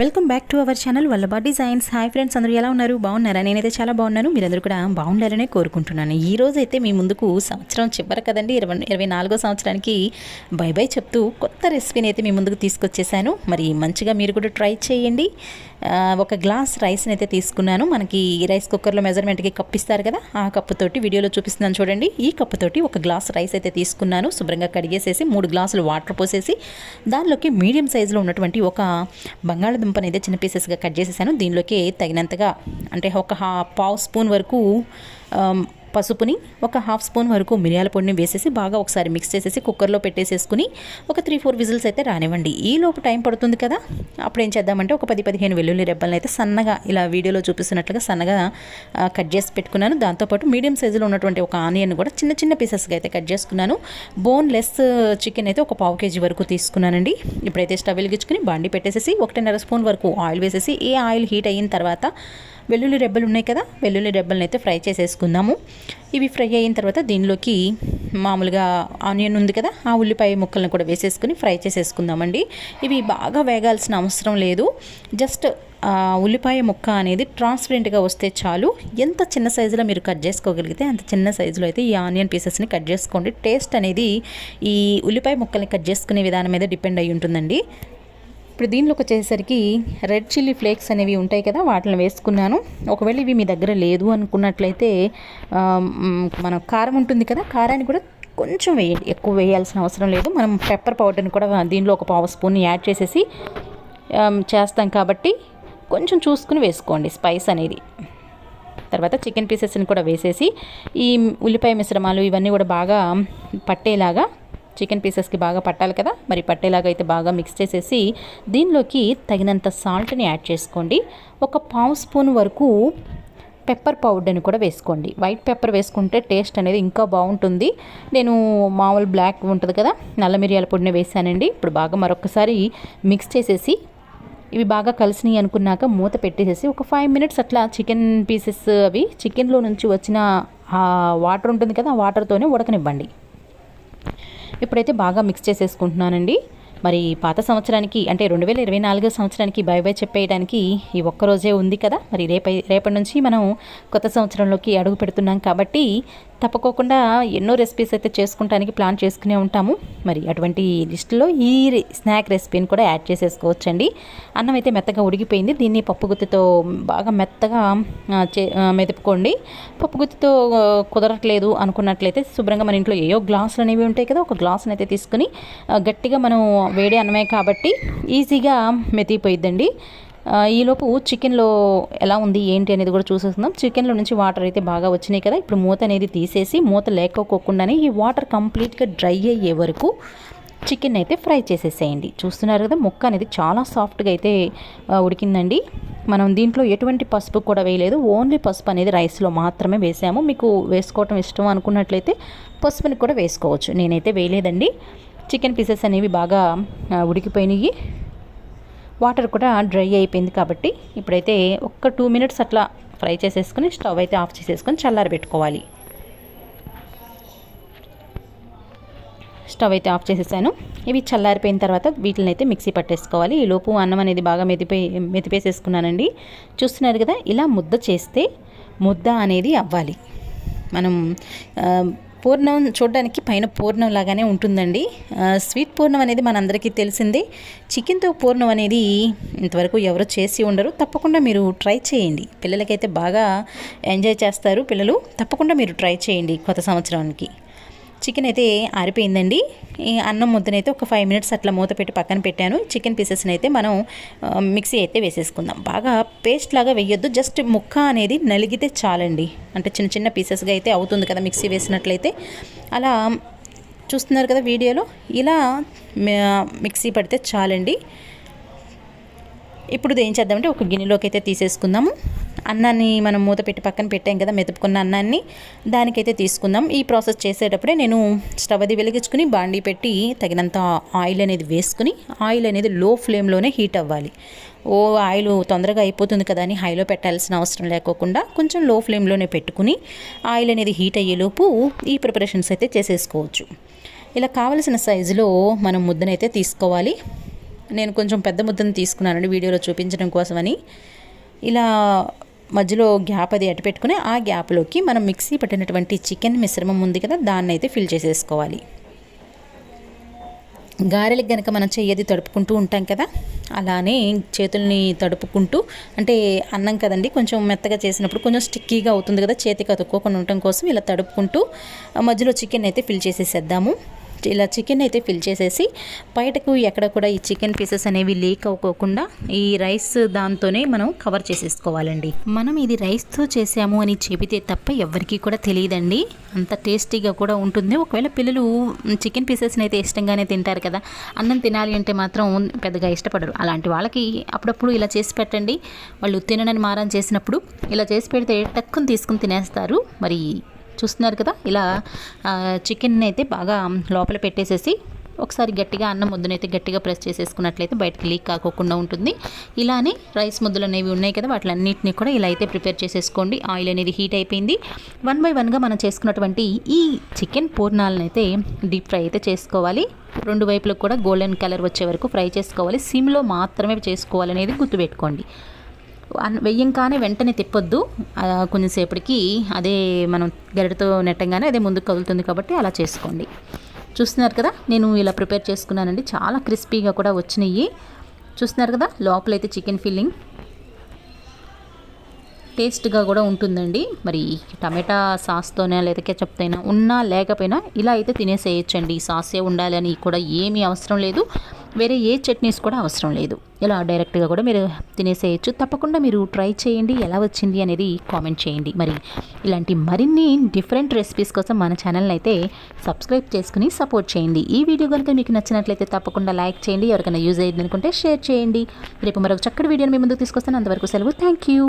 Welcome back to our channel Vallabha designs. Hi friends అందరూ ఎలా ఉన్నారు? బాగున్నారా? నేనైతే చాలా బాగున్నాను. మీరందరూ కూడా బాగుండాలనే కోరుకుంటున్నాను. ఈ రోజు అయితే మీ ముందుకు సంవత్సరం చివరి కదండి. ఇరవై ఇరవై నాలుగో సంవత్సరానికి బై బై చెప్తూ కొత్త రెసిపీని అయితే మీ ముందుకు తీసుకొచ్చేసాను. మరి మంచిగా మీరు కూడా ట్రై చేయండి. ఒక గ్లాస్ రైస్ని అయితే తీసుకున్నాను. మనకి రైస్ కుక్కర్లో మెజర్మెంట్కి కప్ ఇస్తారు కదా ఆ కప్పుతోటి వీడియోలో చూపిస్తున్నాను చూడండి. ఈ కప్పుతోటి ఒక గ్లాస్ రైస్ అయితే తీసుకున్నాను. శుభ్రంగా కడిగేసేసి మూడు గ్లాసులు వాటర్ పోసేసి దానిలోకి మీడియం సైజులో ఉన్నటువంటి ఒక బంగాళదుంపని అయితే చిన్న పీసెస్గా కట్ చేసేసాను. దీనిలోకి తగినంతగా అంటే ఒక హా పావు స్పూన్ వరకు పసుపుని ఒక హాఫ్ స్పూన్ వరకు మిరియాల పొడిని వేసేసి బాగా ఒకసారి మిక్స్ చేసేసి కుక్కర్లో పెట్టేసేసుకుని ఒక త్రీ ఫోర్ విజిల్స్ అయితే రానివ్వండి. ఈ లోపు టైం పడుతుంది కదా? అప్పుడు ఏం చేద్దామంటే ఒక పది పదిహేను వెల్లుల్లి రెబ్బలను అయితే సన్నగా ఇలా వీడియోలో చూపిస్తున్నట్లుగా సన్నగా కట్ చేసి పెట్టుకున్నాను. దాంతోపాటు మీడియం సైజులో ఉన్నటువంటి ఒక ఆనియన్ కూడా చిన్న చిన్న పీసెస్గా అయితే కట్ చేసుకున్నాను. బోన్లెస్ చికెన్ అయితే ఒక పావు కేజీ వరకు తీసుకున్నానండి. ఇప్పుడైతే స్టవ్ వెలిగించుకుని బాండి పెట్టేసేసి ఒకటిన్నర స్పూన్ వరకు ఆయిల్ వేసేసి ఏ ఆయిల్ హీట్ అయిన తర్వాత వెల్లుల్లి రెబ్బలు ఉన్నాయి కదా వెల్లుల్లి రెబ్బలను అయితే ఫ్రై చేసేసుకుందాము. ఇవి ఫ్రై అయిన తర్వాత దీనిలోకి మామూలుగా ఆనియన్ ఉంది కదా ఆ ఉల్లిపాయ ముక్కలను కూడా వేసేసుకుని ఫ్రై చేసేసుకుందామండి. ఇవి బాగా వేగాల్సిన అవసరం లేదు. జస్ట్ ఉల్లిపాయ ముక్క అనేది ట్రాన్స్పరెంట్గా వస్తే చాలు. ఎంత చిన్న సైజులో మీరు కట్ చేసుకోగలిగితే అంత చిన్న సైజులో అయితే ఈ ఆనియన్ పీసెస్ని కట్ చేసుకోండి. టేస్ట్ అనేది ఈ ఉల్లిపాయ ముక్కల్ని కట్ చేసుకునే విధానం మీద డిపెండ్ అయి ఉంటుందండి. ఇప్పుడు దీనిలోకి వచ్చేసరికి రెడ్ చిల్లీ ఫ్లేక్స్ అనేవి ఉంటాయి కదా వాటిని వేసుకున్నాను. ఒకవేళ ఇవి మీ దగ్గర లేదు అనుకున్నట్లయితే మన కారం ఉంటుంది కదా కారాన్ని కూడా కొంచెం వేయండి. ఎక్కువ వేయాల్సిన అవసరం లేదు. మనం పెప్పర్ పౌడర్ని కూడా దీనిలో ఒక పావు స్పూన్ యాడ్ చేసేసి చేస్తాం కాబట్టి కొంచెం చూసుకుని వేసుకోండి స్పైస్ అనేది. తర్వాత చికెన్ పీసెస్ని కూడా వేసేసి ఈ ఉల్లిపాయ మిశ్రమాలు ఇవన్నీ కూడా బాగా పట్టేలాగా చికెన్ పీసెస్కి బాగా పట్టాలి కదా? మరి పట్టేలాగా అయితే బాగా మిక్స్ చేసేసి దీనిలోకి తగినంత సాల్ట్ని యాడ్ చేసుకోండి. ఒక పావు స్పూన్ వరకు పెప్పర్ పౌడర్ని కూడా వేసుకోండి. వైట్ పెప్పర్ వేసుకుంటే టేస్ట్ అనేది ఇంకా బాగుంటుంది. నేను మామూలు బ్లాక్ ఉంటుంది కదా నల్ల మిరియాల పొడిని వేసానండి. ఇప్పుడు బాగా మరొకసారి మిక్స్ చేసేసి ఇవి బాగా కలిసినాయి అనుకున్నాక మూత పెట్టేసేసి ఒక ఫైవ్ మినిట్స్ అట్లా చికెన్ పీసెస్ అవి చికెన్లో నుంచి వచ్చిన వాటర్ ఉంటుంది కదా ఆ వాటర్తోనే ఉడకనివ్వండి. ఇప్పుడైతే బాగా మిక్స్ చేసేసుకుంటున్నానండి. మరి పాత సంవత్సరానికి అంటే రెండు వేల ఇరవై నాలుగో సంవత్సరానికి బై బై చెప్పేయడానికి ఈ ఒక్క రోజే ఉంది కదా. మరి రేపై రేపటి నుంచి మనం కొత్త సంవత్సరంలోకి అడుగు పెడుతున్నాం కాబట్టి తప్పకోకుండా ఎన్నో రెసిపీస్ అయితే చేసుకుంటానికి ప్లాన్ చేసుకునే ఉంటాము. మరి అటువంటి లిస్టులో ఈ స్నాక్ రెసిపీని కూడా యాడ్ చేసేసుకోవచ్చండి. అన్నం అయితే మెత్తగా ఉడికిపోయింది. దీన్ని పప్పుగుత్తితో బాగా మెత్తగా చే మెదుపుకోండి. పప్పుగుత్తితో కుదరట్లేదు అనుకున్నట్లయితే శుభ్రంగా మన ఇంట్లో ఏయో గ్లాసులు అనేవి ఉంటాయి కదా ఒక గ్లాసుని అయితే తీసుకుని గట్టిగా మనం వేడి అన్నమే కాబట్టి ఈజీగా మెతికిపోయిద్దండి ఈలోపు చికెన్లో ఎలా ఉంది ఏంటి అనేది కూడా చూసేస్తున్నాం చికెన్లో నుంచి వాటర్ అయితే బాగా వచ్చినాయి కదా ఇప్పుడు మూత అనేది తీసేసి మూత లేకపోకుండానే ఈ వాటర్ కంప్లీట్గా డ్రై అయ్యే వరకు చికెన్ అయితే ఫ్రై చేసేసేయండి. చూస్తున్నారు కదా ముక్క అనేది చాలా సాఫ్ట్గా అయితే ఉడికిందండి. మనం దీంట్లో ఎటువంటి పసుపు కూడా వేయలేదు ఓన్లీ పసుపు అనేది రైస్లో మాత్రమే వేసాము. మీకు వేసుకోవటం ఇష్టం అనుకున్నట్లయితే పసుపుని కూడా వేసుకోవచ్చు. నేనైతే వేయలేదండి. చికెన్ పీసెస్ అనేవి బాగా ఉడికిపోయినాయి. వాటర్ కూడా డ్రై అయిపోయింది కాబట్టి ఇప్పుడైతే ఒక్క టూ మినిట్స్ అట్లా ఫ్రై చేసేసుకుని స్టవ్ అయితే ఆఫ్ చేసేసుకొని చల్లారి పెట్టుకోవాలి. స్టవ్ అయితే ఆఫ్ చేసేసాను. ఇవి చల్లారిపోయిన తర్వాత వీటిని అయితే మిక్సీ పట్టేసుకోవాలి. ఈ లోపు అన్నం అనేది బాగా మెతిపోయి మెదిపేసేసుకున్నానండి. చూస్తున్నారు కదా ఇలా ముద్ద చేస్తే ముద్ద అనేది అవ్వాలి. మనం పూర్ణం చూడడానికి పైన పూర్ణం లాగానే ఉంటుందండి. స్వీట్ పూర్ణం అనేది మనందరికీ తెలిసిందే. చికెన్తో పూర్ణం అనేది ఇంతవరకు ఎవరు చేసి ఉండరు. తప్పకుండా మీరు ట్రై చేయండి. పిల్లలకైతే బాగా ఎంజాయ్ చేస్తారు పిల్లలు. తప్పకుండా మీరు ట్రై చేయండి కొత్త సంవత్సరానికి. చికెన్ అయితే ఆరిపోయిందండి. ఈ అన్నం ముద్దనైతే ఒక ఫైవ్ మినిట్స్ అట్లా మూత పెట్టి పక్కన పెట్టాను. చికెన్ పీసెస్ని అయితే మనం మిక్సీ అయితే వేసేసుకుందాం. బాగా పేస్ట్ లాగా వేయొద్దు. జస్ట్ ముక్క అనేది నలిగితే చాలండి. అంటే చిన్న చిన్న పీసెస్గా అయితే అవుతుంది కదా మిక్సీ వేసినట్లయితే. అలా చూస్తున్నారు కదా వీడియోలో? ఇలా మిక్సీ పడితే చాలండి. ఇప్పుడు ఏం చేద్దామంటే ఒక గిన్నెలోకి అయితే తీసేసుకుందాము. అన్నాన్ని మనం మూత పెట్టి పక్కన పెట్టాం కదా మెతుపుకున్న అన్నాన్ని దానికైతే తీసుకుందాం. ఈ ప్రాసెస్ చేసేటప్పుడే నేను స్టవ్ అది వెలిగించుకుని బాండీ పెట్టి తగినంత ఆయిల్ అనేది వేసుకుని ఆయిల్ అనేది లో ఫ్లేమ్లోనే హీట్ అవ్వాలి. ఓ ఆయిల్ తొందరగా అయిపోతుంది కదా అని హైలో పెట్టాల్సిన అవసరం లేకోకుండా కొంచెం లో ఫ్లేమ్లోనే పెట్టుకుని ఆయిల్ అనేది హీట్ అయ్యేలోపు ఈ ప్రిపరేషన్స్ అయితే చేసేసుకోవచ్చు. ఇలా కావలసిన సైజులో మనం ముద్దనైతే తీసుకోవాలి. నేను కొంచెం పెద్ద ముద్దను తీసుకున్నానండి వీడియోలో చూపించడం కోసమని. ఇలా మధ్యలో గ్యాప్ అది అటు పెట్టుకుని ఆ గ్యాప్లోకి మనం మిక్సీ పట్టినటువంటి చికెన్ మిశ్రమం ఉంది కదా దాన్ని అయితే ఫిల్ చేసేసుకోవాలి. గారెలకు గనక మనం చెయ్యది తడుపుకుంటూ ఉంటాం కదా అలానే చేతుల్ని తడుపుకుంటూ అంటే అన్నం కదండి కొంచెం మెత్తగా చేసినప్పుడు కొంచెం స్టిక్కీగా అవుతుంది కదా చేతికి అతుక్కోకుండా ఉండటం కోసం ఇలా తడుపుకుంటూ మధ్యలో చికెన్ అయితే ఫిల్ చేసేసేద్దాము. ఇలా చికెన్ అయితే ఫిల్ చేసేసి బయటకు ఎక్కడ కూడా ఈ చికెన్ పీసెస్ అనేవి లీక్ అవ్వకోకుండా ఈ రైస్ దాంతోనే మనం కవర్ చేసేసుకోవాలండి. మనం ఇది రైస్తో చేసాము అని చెబితే తప్ప ఎవరికీ కూడా తెలియదండి. అంత టేస్టీగా కూడా ఉంటుంది. ఒకవేళ పిల్లలు చికెన్ పీసెస్ని అయితే ఇష్టంగానే తింటారు కదా అన్నం తినాలి అంటే మాత్రం పెద్దగా ఇష్టపడరు. అలాంటి వాళ్ళకి అప్పుడప్పుడు ఇలా చేసి పెట్టండి. వాళ్ళు తిననని మారం చేసినప్పుడు ఇలా చేసి పెడితే టక్కుని తీసుకుని తినేస్తారు. మరి చూస్తున్నారు కదా? ఇలా చికెన్ అయితే బాగా లోపల పెట్టేసేసి ఒకసారి గట్టిగా అన్నం ముద్దనైతే గట్టిగా ప్రెస్ చేసేసుకున్నట్లయితే బయటకి లీక్ కాకోకుండా ఉంటుంది. ఇలానే రైస్ ముద్దలు అనేవి ఉన్నాయి కదా వాటిలన్నింటినీ కూడా ఇలా అయితే ప్రిపేర్ చేసేసుకోండి. ఆయిల్ అనేది హీట్ అయిపోయింది. వన్ బై వన్గా మనం చేసుకున్నటువంటి ఈ చికెన్ పూర్ణాలనైతే డీప్ ఫ్రై అయితే చేసుకోవాలి. రెండు వైపులకు కూడా గోల్డెన్ కలర్ వచ్చే వరకు ఫ్రై చేసుకోవాలి. సిమ్లో మాత్రమే చేసుకోవాలనేది గుర్తుపెట్టుకోండి. వెయ్యంగానే వెంటనే తిప్పొద్దు. కొంచెంసేపటికి అదే మనం గరిటతో నెట్టంగానే అదే ముందుకు కదులుతుంది కాబట్టి అలా చేసుకోండి. చూస్తున్నారు కదా నేను ఇలా ప్రిపేర్ చేసుకున్నానండి. చాలా క్రిస్పీగా కూడా వచ్చినాయి. చూస్తున్నారు కదా లోపలైతే చికెన్ ఫిల్లింగ్. టేస్ట్గా కూడా ఉంటుందండి. మరి టమాటా సాస్తోనే లేదా కెచప్తో ఉన్నా లేకపోయినా ఇలా అయితే తినేసేయచ్చండి. సాసే ఉండాలని కూడా ఏమీ అవసరం లేదు. వేరే ఏ చట్నీస్ కూడా అవసరం లేదు. ఇలా డైరెక్ట్గా కూడా మీరు తినేసేయచ్చు. తప్పకుండా మీరు ట్రై చేయండి. ఎలా వచ్చింది అనేది కామెంట్ చేయండి. మరి ఇలాంటి మరిన్ని డిఫరెంట్ రెసిపీస్ కోసం మన ఛానల్ని అయితే సబ్స్క్రైబ్ చేసుకుని సపోర్ట్ చేయండి. ఈ వీడియో కనుక మీకు నచ్చినట్లయితే తప్పకుండా లైక్ చేయండి. ఎవరికైనా యూజ్ అయ్యింది అనుకుంటే షేర్ చేయండి. రేపు మరొక చక్కటి వీడియోని మీ ముందుకు తీసుకొస్తాను. అంతవరకు సెలవు. Thank you